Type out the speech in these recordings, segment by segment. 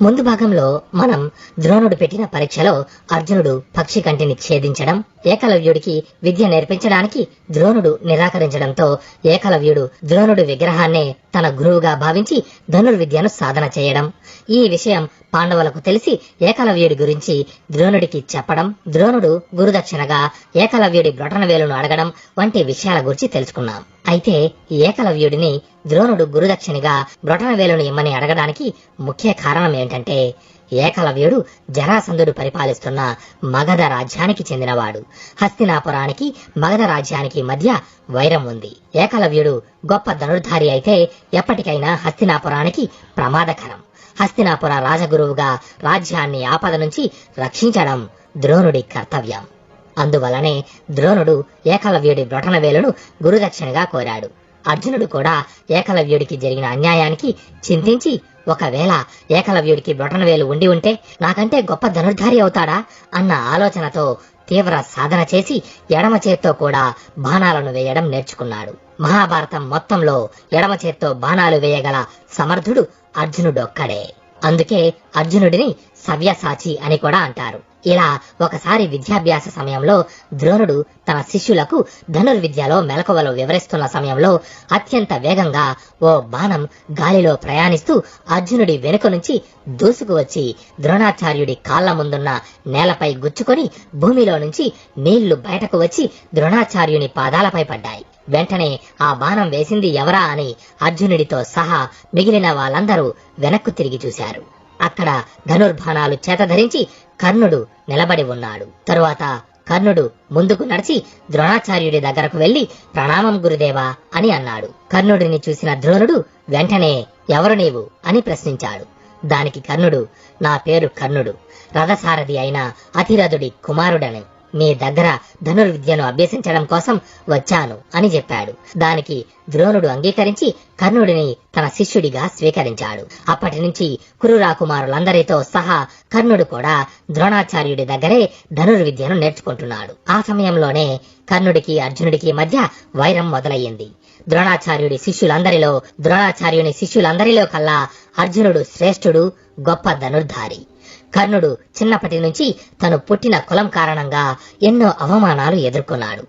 ముందు భాగంలో మనం ద్రోణుడు పెట్టిన పరీక్షలో అర్జునుడు పక్షి కంటిని ఛేదించడం ఏకలవ్యుడికి విద్య నేర్పించడానికి ద్రోణుడు నిరాకరించడంతో ఏకలవ్యుడు ద్రోణుడి విగ్రహాన్నే తన గురువుగా భావించి ధనుర్విద్యను సాధన చేయడం. ఈ విషయం పాండవులకు తెలిసి ఏకలవ్యుడి గురించి ద్రోణుడికి చెప్పడం ద్రోణుడు గురుదక్షిణగా ఏకలవ్యుడి బ్రొటనవేలును అడగడం వంటి విషయాల గురించి తెలుసుకున్నాం. అయితే ఏకలవ్యుడిని ద్రోణుడు గురుదక్షిణిగా బ్రొటనవేలును ఇమ్మని అడగడానికి ముఖ్య కారణం ఏంటంటే ఏకలవ్యుడు జరాసంధుడు పరిపాలిస్తున్న మగధ రాజ్యానికి చెందినవాడు. హస్తినాపురానికి మగధ రాజ్యానికి మధ్య వైరం ఉంది. ఏకలవ్యుడు గొప్ప ధనుర్ధారి అయితే ఎప్పటికైనా హస్తినాపురానికి ప్రమాదకరం. హస్తినాపుర రాజగురువుగా రాజ్యాన్ని ఆపద నుంచి రక్షించడం ద్రోణుడి కర్తవ్యం. అందువలనే ద్రోణుడు ఏకలవ్యుడి బ్రొటనవేలును గురుదక్షిణగా కోరాడు. అర్జునుడు కూడా ఏకలవ్యుడికి జరిగిన అన్యాయానికి చింతించి ఒకవేళ ఏకలవ్యుడికి బ్రొటనవేలు ఉండి ఉంటే నాకంటే గొప్ప ధనుర్ధారి అవుతాడా? అన్న ఆలోచనతో తీవ్ర సాధన చేసి ఎడమ చేత్తో కూడా బాణాలను వేయడం నేర్చుకున్నాడు. మహాభారతం మొత్తంలో ఎడమ చేత్తో బాణాలు వేయగల సమర్థుడు అర్జునుడొక్కడే. అందుకే అర్జునుడిని సవ్యసాచి అని కూడా అంటారు. ఇలా ఒకసారి విద్యాభ్యాస సమయంలో ద్రోణుడు తన శిష్యులకు ధనుర్విద్యలో మెలకువలు వివరిస్తున్న సమయంలో అత్యంత వేగంగా ఓ బాణం గాలిలో ప్రయాణిస్తూ అర్జునుడి వెనుక నుంచి దూసుకు వచ్చి ద్రోణాచార్యుడి కాళ్ళ ముందున్న నేలపై గుచ్చుకొని భూమిలో నుంచి నీళ్ళు బయటకు వచ్చి ద్రోణాచార్యుని పాదాలపై పడ్డాయి. వెంటనే ఆ బాణం వేసింది ఎవరా అని అర్జునుడితో సహా మిగిలిన వాళ్ళందరూ వెనక్కు తిరిగి చూశారు. అక్కడ ధనుర్బాణాలు చేతధరించి కర్ణుడు నిలబడి ఉన్నాడు. తరువాత కర్ణుడు ముందుకు నడిచి ద్రోణాచార్యుడి దగ్గరకు వెళ్ళి ప్రణామం గురుదేవా అని అన్నాడు. కర్ణుడిని చూసిన ద్రోణుడు వెంటనే ఎవరు నీవు? అని ప్రశ్నించాడు. దానికి కర్ణుడు నా పేరు కర్ణుడు. రథసారథి అయిన అతిరథుడి కుమారుడని. మీ దగ్గర ధనుర్విద్యను అభ్యసించడం కోసం వచ్చాను అని చెప్పాడు. దానికి ద్రోణుడు అంగీకరించి కర్ణుడిని తన శిష్యుడిగా స్వీకరించాడు. అప్పటి నుంచి కురురాకుమారులందరితో సహా కర్ణుడు కూడా ద్రోణాచార్యుడి దగ్గరే ధనుర్విద్యను నేర్చుకుంటున్నాడు. ఆ సమయంలోనే కర్ణుడికి అర్జునుడికి మధ్య వైరం మొదలయ్యింది. ద్రోణాచార్యుడి శిష్యులందరిలో ద్రోణాచార్యుని శిష్యులందరిలో కల్లా అర్జునుడు శ్రేష్ఠుడు గొప్ప ధనుర్ధారి. కర్ణుడు చిన్నప్పటి నుంచి తను పుట్టిన కులం కారణంగా ఎన్నో అవమానాలు ఎదుర్కొన్నాడు.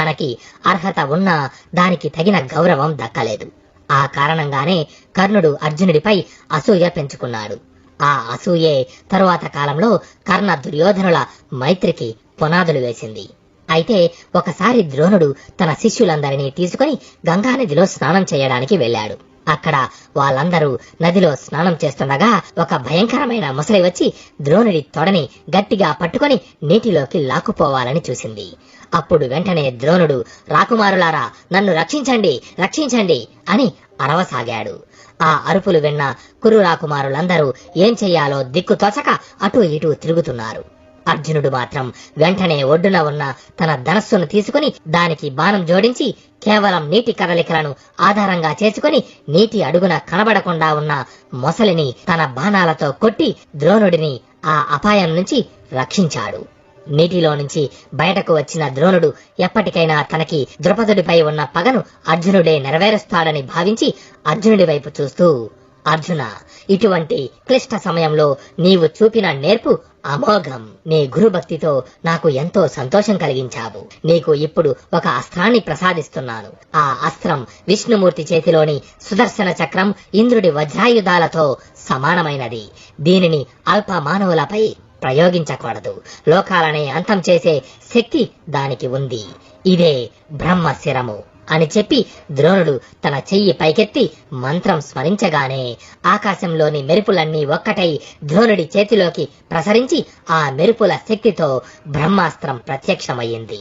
తనకి అర్హత ఉన్నా దానికి తగిన గౌరవం దక్కలేదు. ఆ కారణంగానే కర్ణుడు అర్జునుడిపై అసూయ పెంచుకున్నాడు. ఆ అసూయే తరువాత కాలంలో కర్ణ దుర్యోధనుల మైత్రికి పునాదులు వేసింది. అయితే ఒకసారి ద్రోణుడు తన శిష్యులందరినీ తీసుకుని గంగానదిలో స్నానం చేయడానికి వెళ్ళాడు. అక్కడ వాళ్ళందరూ నదిలో స్నానం చేస్తుండగా ఒక భయంకరమైన ముసలి వచ్చి ద్రోణుడి తొడని గట్టిగా పట్టుకొని నీటిలోకి లాక్కుపోవాలని చూసింది. అప్పుడు వెంటనే ద్రోణుడు రాకుమారులారా నన్ను రక్షించండి రక్షించండి అని అరవసాగాడు. ఆ అరుపులు విన్న కురు రాకుమారులందరూ ఏం చెయ్యాలో దిక్కు తోచక అటూ ఇటూ తిరుగుతున్నారు. అర్జునుడు మాత్రం వెంటనే ఒడ్డున ఉన్న తన ధనస్సును తీసుకుని దానికి బాణం జోడించి కేవలం నీటి కదలికలను ఆధారంగా చేసుకుని నీటి అడుగున కనబడకుండా ఉన్న మొసలిని తన బాణాలతో కొట్టి ద్రోణుడిని ఆ అపాయం నుంచి రక్షించాడు. నీటిలో నుంచి బయటకు వచ్చిన ద్రోణుడు ఎప్పటికైనా తనకి ద్రుపదుడిపై ఉన్న పగను అర్జునుడే నెరవేరుస్తాడని భావించి అర్జునుడి వైపు చూస్తూ అర్జున ఇటువంటి క్లిష్ట సమయంలో నీవు చూపిన నేర్పు అమోఘం నీ గురుభక్తితో నాకు ఎంతో సంతోషం కలిగించావు. నీకు ఇప్పుడు ఒక అస్త్రాన్ని ప్రసాదిస్తున్నాను. ఆ అస్త్రం విష్ణుమూర్తి చేతిలోని సుదర్శన చక్రం ఇంద్రుడి వజ్రాయుధాలతో సమానమైనది. దీనిని అల్ప మానవులపై ప్రయోగించకూడదు. లోకాలనే అంతం చేసే శక్తి దానికి ఉంది. ఇదే బ్రహ్మ శిరము అని చెప్పి ద్రోణుడు తన చెయ్యి పైకెత్తి మంత్రం స్మరించగానే ఆకాశంలోని మెరుపులన్నీ ఒక్కటై ద్రోణుడి చేతిలోకి ప్రసరించి ఆ మెరుపుల శక్తితో బ్రహ్మాస్త్రం ప్రత్యక్షమయ్యింది.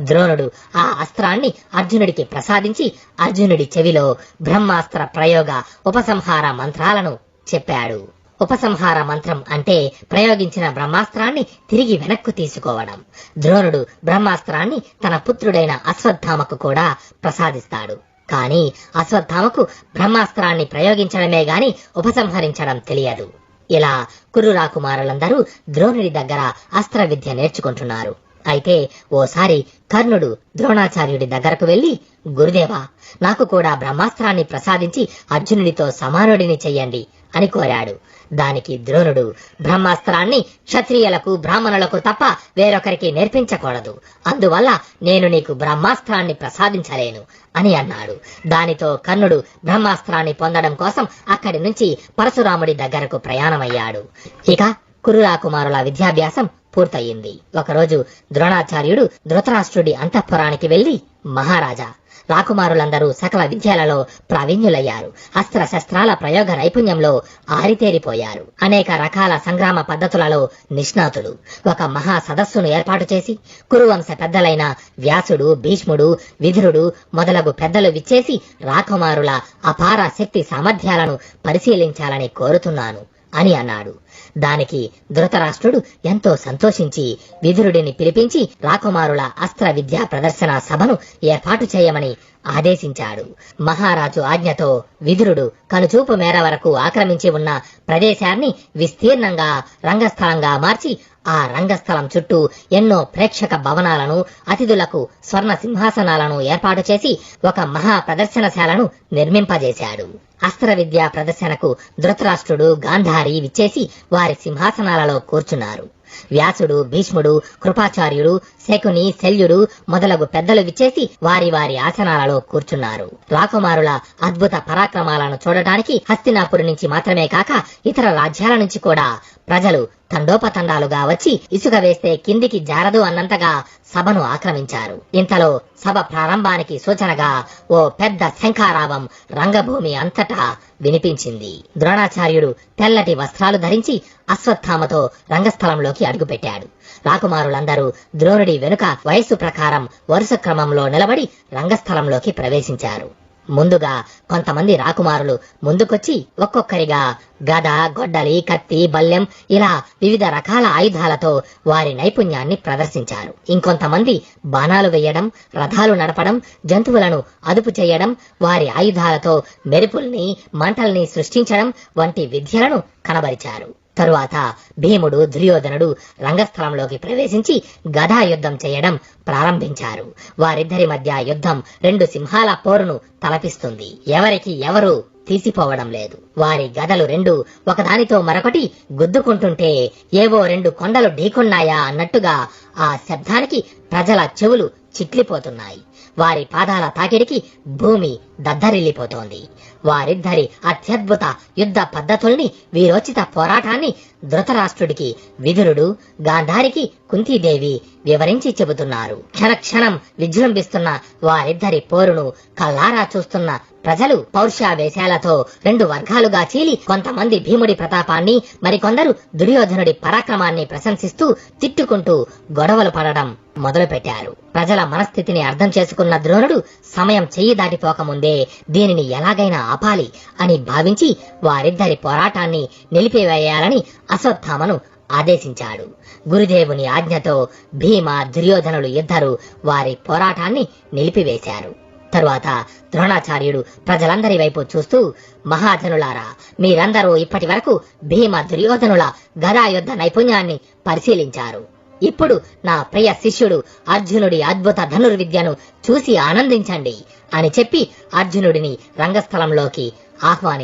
ద్రోణుడు ఆ అస్త్రాన్ని అర్జునుడికి ప్రసాదించి అర్జునుడి చెవిలో బ్రహ్మాస్త్ర ప్రయోగ ఉపసంహార మంత్రాలను చెప్పాడు. ఉపసంహార మంత్రం అంటే ప్రయోగించిన బ్రహ్మాస్త్రాన్ని తిరిగి వెనక్కు తీసుకోవడం. ద్రోణుడు బ్రహ్మాస్త్రాన్ని తన పుత్రుడైన అశ్వత్థామకు కూడా ప్రసాదిస్తాడు. కాని అశ్వత్థామకు బ్రహ్మాస్త్రాన్ని ప్రయోగించడమే గాని ఉపసంహరించడం తెలియదు. ఇలా కురు రాకుమారులందరూ ద్రోణుడి దగ్గర అస్త్ర విద్య నేర్చుకుంటున్నారు. అయితే ఓసారి కర్ణుడు ద్రోణాచార్యుడి దగ్గరకు వెళ్ళి గురుదేవా నాకు కూడా బ్రహ్మాస్త్రాన్ని ప్రసాదించి అర్జునుడితో సమానుడిని చెయ్యండి అని కోరాడు. దానికి ద్రోణుడు బ్రహ్మాస్త్రాన్ని క్షత్రియులకు బ్రాహ్మణులకు తప్ప వేరొకరికి నేర్పించకూడదు. అందువల్ల నేను నీకు బ్రహ్మాస్త్రాన్ని ప్రసాదించలేను అని అన్నాడు. దానితో కర్ణుడు బ్రహ్మాస్త్రాన్ని పొందడం కోసం అక్కడి నుంచి పరశురాముడి దగ్గరకు ప్రయాణమయ్యాడు. ఇక కురురా కుమారుల విద్యాభ్యాసం పూర్తయింది. ఒకరోజు ద్రోణాచార్యుడు ధృతరాష్ట్రుడి అంతఃపురానికి వెళ్ళి మహారాజా రాకుమారులందరూ సకల విద్యలలో ప్రావీణ్యులయ్యారు. అస్త్ర శస్త్రాల ప్రయోగ నైపుణ్యంలో ఆరితేరిపోయారు. అనేక రకాల సంగ్రామ పద్ధతులలో నిష్ణాతులు ఒక మహా సదస్సును ఏర్పాటు చేసి కురువంశ పెద్దలైన వ్యాసుడు భీష్ముడు విధురుడు మొదలగు పెద్దలు విచ్చేసి రాకుమారుల అపార శక్తి సామర్థ్యాలను పరిశీలించాలని కోరుతున్నాను. అని అన్నాడు. దానికి ధృతరాష్ట్రుడు ఎంతో సంతోషించి విదురుడిని పిలిపించి రాకుమారుల అస్త్ర విద్యా ప్రదర్శన సభను ఏర్పాటు చేయమని ఆదేశించాడు. మహారాజు ఆజ్ఞతో విదురుడు కనుచూపు మేర వరకు ఆక్రమించి ఉన్న ప్రదేశాన్ని విస్తీర్ణంగా రంగస్థలంగా మార్చి ఆ రంగస్థలం చుట్టూ ఎన్నో ప్రేక్షక భవనాలను అతిథులకు స్వర్ణ సింహాసనాలను ఏర్పాటు చేసి ఒక మహా ప్రదర్శనశాలను నిర్మింపజేశాడు. అస్త్ర విద్యా ప్రదర్శనకు ధృతరాష్ట్రుడు గాంధారి విచ్చేసి వారి సింహాసనాలలో కూర్చున్నారు. వ్యాసుడు భీష్ముడు కృపాచార్యుడు శకుని శల్యుడు మొదలగు పెద్దలు విచ్చేసి వారి వారి ఆసనాలలో కూర్చున్నారు. రాకుమారుల అద్భుత పరాక్రమాలను చూడటానికి హస్తినాపురి నుంచి మాత్రమే కాక ఇతర రాజ్యాల నుంచి కూడా ప్రజలు తండోపతండాలుగా వచ్చి ఇసుక వేస్తే కిందికి జారదు అన్నంతగా సభను ఆక్రమించారు. ఇంతలో సభ ప్రారంభానికి సూచనగా ఓ పెద్ద శంఖారావం రంగభూమి అంతటా వినిపించింది. ద్రోణాచార్యుడు తెల్లటి వస్త్రాలు ధరించి అశ్వత్థామతో రంగస్థలంలోకి అడుగుపెట్టాడు. రాకుమారులందరూ ద్రోణుడి వెనుక వయస్సు ప్రకారం వరుస క్రమంలో నిలబడి రంగస్థలంలోకి ప్రవేశించారు. ముందుగా కొంతమంది రాకుమారులు ముందుకొచ్చి ఒక్కొక్కరిగా గద గొడ్డలి కత్తి బల్లెం ఇలా వివిధ రకాల ఆయుధాలతో వారి నైపుణ్యాన్ని ప్రదర్శించారు. ఇంకొంతమంది బాణాలు వేయడం రథాలు నడపడం జంతువులను అదుపు చేయడం వారి ఆయుధాలతో మెరుపుల్ని మంటల్ని సృష్టించడం వంటి విద్యలను కనబరిచారు. తరువాత భీముడు దుర్యోధనుడు రంగస్థలంలోకి ప్రవేశించి గదా యుద్ధం చేయడం ప్రారంభించారు. వారిద్దరి మధ్య యుద్ధం రెండు సింహాల పోరును తలపిస్తుంది. ఎవరికి ఎవరు తీసిపోవడం లేదు. వారి గదలు రెండు ఒకదానితో మరొకటి గుద్దుకుంటుంటే ఏవో రెండు కొండలు ఢీకొన్నాయా అన్నట్టుగా ఆ శబ్దానికి ప్రజల చెవులు చిట్లిపోతున్నాయి. వారి పాదాల తాకిడికి భూమి దద్దరిల్లిపోతోంది. వారిద్దరి అత్యద్భుత యుద్ధ పద్ధతుల్ని వీరోచిత పోరాటాన్ని ధృతరాష్ట్రుడికి విదురుడు గాంధారికి కుంతీదేవి వివరించి చెబుతున్నారు. క్షణక్షణం విజృంభిస్తున్న వారిద్దరి పోరును కల్లారా చూస్తున్న ప్రజలు పౌరుషావేశాలతో రెండు వర్గాలుగా చీలి కొంతమంది భీముడి ప్రతాపాన్ని మరికొందరు దుర్యోధనుడి పరాక్రమాన్ని ప్రశంసిస్తూ తిట్టుకుంటూ గొడవలు పడడం మొదలుపెట్టారు. ప్రజల మనస్థితిని అర్థం చేసుకున్న ద్రోణుడు సమయం చెయ్యి దాటిపోకముందే దీనిని ఎలాగైనా ఆపాలి అని భావించి వారిద్దరి పోరాటాన్ని నిలిపివేయాలని అశ్వత్థామను ఆదేశించాడు. గురుదేవుని ఆజ్ఞతో భీమ దుర్యోధనులు ఇద్దరు వారి పోరాటాన్ని నిలిపివేశారు. తరువాత ద్రోణాచార్యుడు ప్రజలందరి వైపు చూస్తూ మహాజనులారా మీరందరూ ఇప్పటి వరకు భీమ దుర్యోధనుల గదా యుద్ధ నైపుణ్యాన్ని పరిశీలించారు. ఇప్పుడు నా ప్రియ శిష్యుడు అర్జునుడి అద్భుత ధనుర్విద్యను చూసి ఆనందించండి అని చెప్పి అర్జునుడిని రంగస్థలంలోకి ఆహ్వానించారు